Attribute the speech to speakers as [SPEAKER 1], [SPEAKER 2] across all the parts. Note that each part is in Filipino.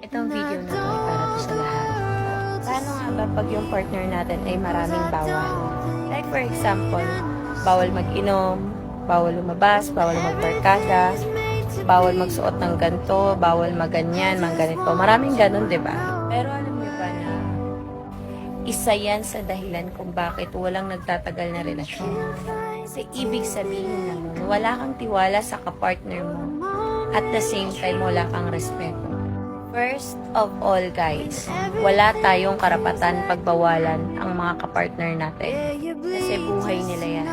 [SPEAKER 1] Itong video na to ay para to sa lahat. Paano nga ba pag yung partner natin ay maraming bawal? Like for example, bawal mag-inom, bawal lumabas, bawal magbarkada, bawal magsuot ng ganto, bawal maganyan, mga ganito. Maraming ganon, di ba? Pero alam niyo ba na isa yan sa dahilan kung bakit walang nagtatagal na relasyon. Kasi ibig sabihin na wala kang tiwala sa kapartner mo. At the same time, wala kang respeto. First of all, guys, wala tayong karapatan pagbawalan ang mga kapartner natin. Kasi buhay nila yan.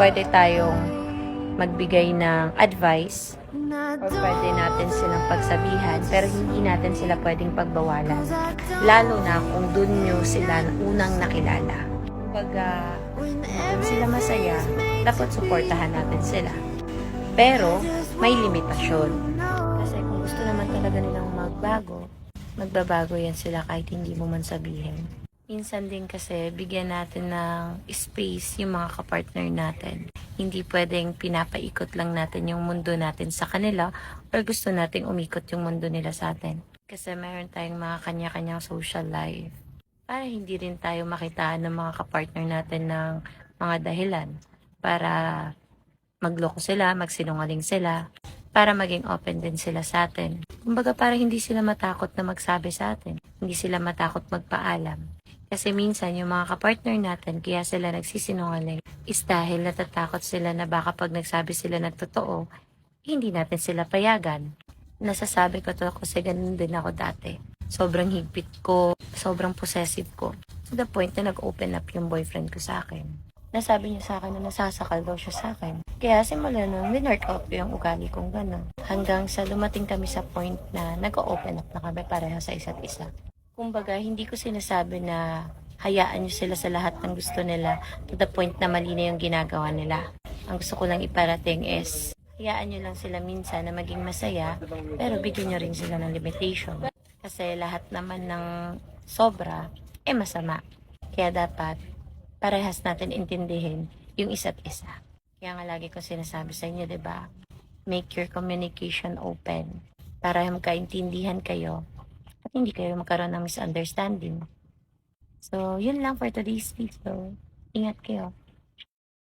[SPEAKER 1] Pwede tayong magbigay ng advice or pwede natin silang pagsabihan pero hindi natin sila pwedeng pagbawalan. Lalo na kung dun nyo sila unang nakilala. Pag kung sila masaya, dapat suportahan natin sila. Pero may limitasyon. Talaga nilang magbago, magbabago yan sila kahit hindi mo man sabihin. Minsan din kasi bigyan natin ng space yung mga kapartner natin. Hindi pwedeng pinapaikot lang natin yung mundo natin sa kanila or gusto nating umikot yung mundo nila sa atin. Kasi meron tayong mga kanya-kanyang social life. Para hindi rin tayo makitaan ng mga kapartner natin ng mga dahilan para magloko sila, magsinungaling sila, para maging open din sila sa atin. Kumbaga para hindi sila matakot na magsabi sa atin. Hindi sila matakot magpaalam. Kasi minsan yung mga kapartner natin, kaya sila nagsisinungaling, is dahil natatakot sila na baka pag nagsabi sila ng totoo, hindi natin sila payagan. Nasasabi ko to kasi ganun din ako dati. Sobrang higpit ko, sobrang possessive ko. To the point na nag-open up yung boyfriend ko sa akin. Nasabi niya sa akin na nasasakal daw siya sa akin. Kaya simula nun, winort out ko yung ugali kong gano'n. Hanggang sa lumating kami sa point na nag-open up na kami pareho sa isa't isa. Kumbaga, hindi ko sinasabi na hayaan niyo sila sa lahat ng gusto nila to the point na mali na yung ginagawa nila. Ang gusto ko lang iparating is, hayaan niyo lang sila minsan na maging masaya, pero bigyan niyo rin sila ng limitation. Kasi lahat naman ng sobra, eh masama. Kaya dapat, parehas natin intindihin yung isa't isa. Kaya nga lagi ko sinasabi sa inyo, 'di ba? Make your communication open para magkaintindihan kayo at hindi kayo magkaroon ng misunderstanding. So, yun lang for today's video. Ingat kayo.